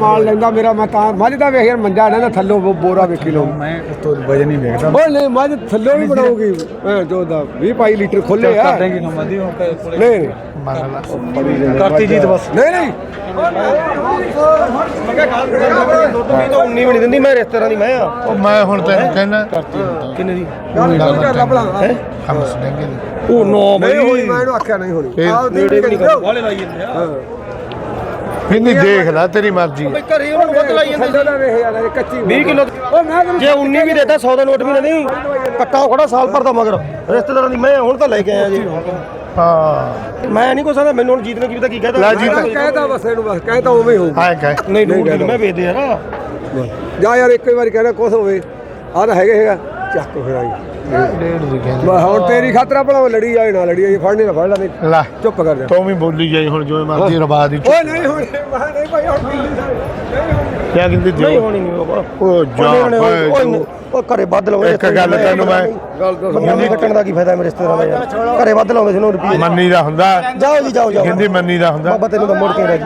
ਮਾਲ ਲੈਂਦਾ ਮੇਰਾ ਮੈਂ ਤਾਂ ਮੱਝ ਦਾ ਵੇਖ ਯਾਰ ਮੰਜਾ ਨਾ ਥੱਲੋਂ ਉਹ ਬੋਰਾ ਵੇਖੀ ਲਓ ਮੈਂ ਉਸ ਤੋਂ ਵਜਨ ਨਹੀਂ ਵੇਖਦਾ। ਓਏ ਨਹੀਂ ਮੱਝ ਥੱਲੋਂ ਵੀ ਬਣਾਉਗੀ ਮੈਂ ਜੋ ਦਾ 20 22 ਲੀਟਰ ਖੋਲੇ ਆ। ਕਰ ਦੇਂਗੇ ਕੰਮ ਆਦੀ ਹੁਣ ਕੋਲੇ ਨਹੀਂ ਨਹੀਂ। ਕਰਤੀ ਜੀਤ ਬਸ। ਨਹੀਂ ਨਹੀਂ। ਦੁੱਧ ਤਾਂ 19 ਵੀ ਨਹੀਂ ਦਿੰਦੀ ਮੈਂ ਰਿਸ਼ਤੇਦਾਰਾਂ ਦੀ? ਮੈਂ ਆ ਉਹ ਮੈਂ ਹੁਣ ਤੈਨੂੰ ਕਹਿਣਾ ਕਿੰਨੇ ਦੀ ਕਰ ਲੱਭਣਾ ਹਮ ਸੁਣेंगे ਉਹ ਨੋ ਨਹੀਂ ਹੋਈ ਮੈਂ ਇਹਨੂੰ ਆਖਿਆ ਨਹੀਂ ਹੋਣੀ। ਆਹ ਨੇੜੇ ਵੀ ਨਹੀਂ ਵਾਲੇ ਲਾਈ ਜਾਂਦੇ ਆ। ਨਹੀਂ ਦੇਖ ਲੈ ਤੇਰੀ ਮਰਜ਼ੀ ਹੈ। ਬਈ ਘਰੇ ਉਹਨੂੰ ਵੱਧ ਲਾਈ ਜਾਂਦੇ ਥੱਲੋਂ ਦਾ ਵੇਖ ਯਾਰ ਇਹ ਕੱਚੀ 20 ਕਿਲੋ ਓ ਮੈਂ ਤੈਨੂੰ ਜੇ 19 ਵੀ ਦੇਤਾ 100 ਦਾ ਨੋਟ ਵੀ ਨਾ ਨਹੀਂ ਕੱਟਾ ਖੜਾ ਸਾਲ ਭਰ ਦਾ ਮਗਰ। ਰਿਸ਼ਤੇਦਾਰਾਂ ਦੀ ਮੈਂ ਹੁਣ ਤਾਂ ਲੈ ਕੇ ਆਇਆ ਜੀ। ਹਾਂ। ਮੈਂ ਨਹੀਂ ਕੋ ਸਕਦਾ ਮੈਨੂੰ ਹੁਣ ਜੀਤ ਨੇ ਕੀ ਪਤਾ ਕੀ ਕਹਤਾ। ਲੈ ਜੀਤ। ਕਹਿਤਾ ਬਸ ਇਹਨੂੰ ਬਸ ਕਹਿਤਾ ਉਵੇਂ ਹੀ ਹੋਊ ਆਏ ਕਹੇ। ਨਹੀਂ ਨਹੀਂ ਮੈਂ ਵੇਚਦੇ ਯਾਰ ਜਾ ਯਾਰ ਇੱਕ ਵਾਰੀ ਕਹਿਣਾ ਕੁਛ ਹੋਵੇ। ਆਹ ਤਾਂ ਹੈਗੇ ਹੈਗਾ। ਚੱਕ ਫਿਰ ਆਈ। ਡੇਢ ਦੀ ਕਹਿੰਦੇ। ਮੈਂ ਹੁਣ ਤੇਰੀ ਖਾਤਰ ਆਪਣਾ ਲੜੀ ਜਾਏ ਨਾ ਲੜੀ ਜਾਏ ਫੜਨੇ ਨਾ ਫੜ ਲੈ ਨਹੀਂ। ਲੈ ਚੁੱਪ ਕਰ ਜਾ। ਤੂੰ ਵੀ ਬੋਲੀ ਜਾਈ ਹੁਣ ਜੋ ਮਰਜ਼ੀ ਰਵਾ ਦੀ ਓਏ ਨਹੀਂ ਹੁਣ ਮੈਂ ਨਹੀਂ ਭਾਈ ਹੁਣ ਦਿੱਲੀ ਸਾਹਿਬ ਕਿਆ ਕਹਿੰਦੀ ਨਹੀਂ ਦਿਓ ਹੋਣੀ ਨਹੀਂ ਬਾਬਾ ਉਹ ਜਾ ਓਏ ਭਾਈ ਉਹ ਘਰੇ ਵੱਧ ਲਾਉਂਦੇ ਇੱਕ ਗੱਲ ਤੈਨੂੰ ਮੈਂ ਗੱਲ ਦੱਸ ਮੰਮੀ ਕੱਟਣ ਦਾ ਕੀ ਫਾਇਦਾ ਮੇਰੇ ਰਿਸ਼ਤੇਦਾਰਾਂ ਦਾ ਯਾਰ? ਘਰੇ ਵੱਧ ਲਾਉਂਦੇ ਸੀ ਰੁਪਏ ਮੰਨੀ ਦਾ ਹੁੰਦਾ। ਜਾਓ ਜੀ ਜਾਓ ਜਾਓ। ਕਹਿੰਦੀ ਮੰਨੀ ਦਾ ਹੁੰਦਾ। ਬਾਬਾ ਤੈਨੂੰ ਤਾਂ ਮੁੜ ਕੇ ਰਹਿ ਜੀ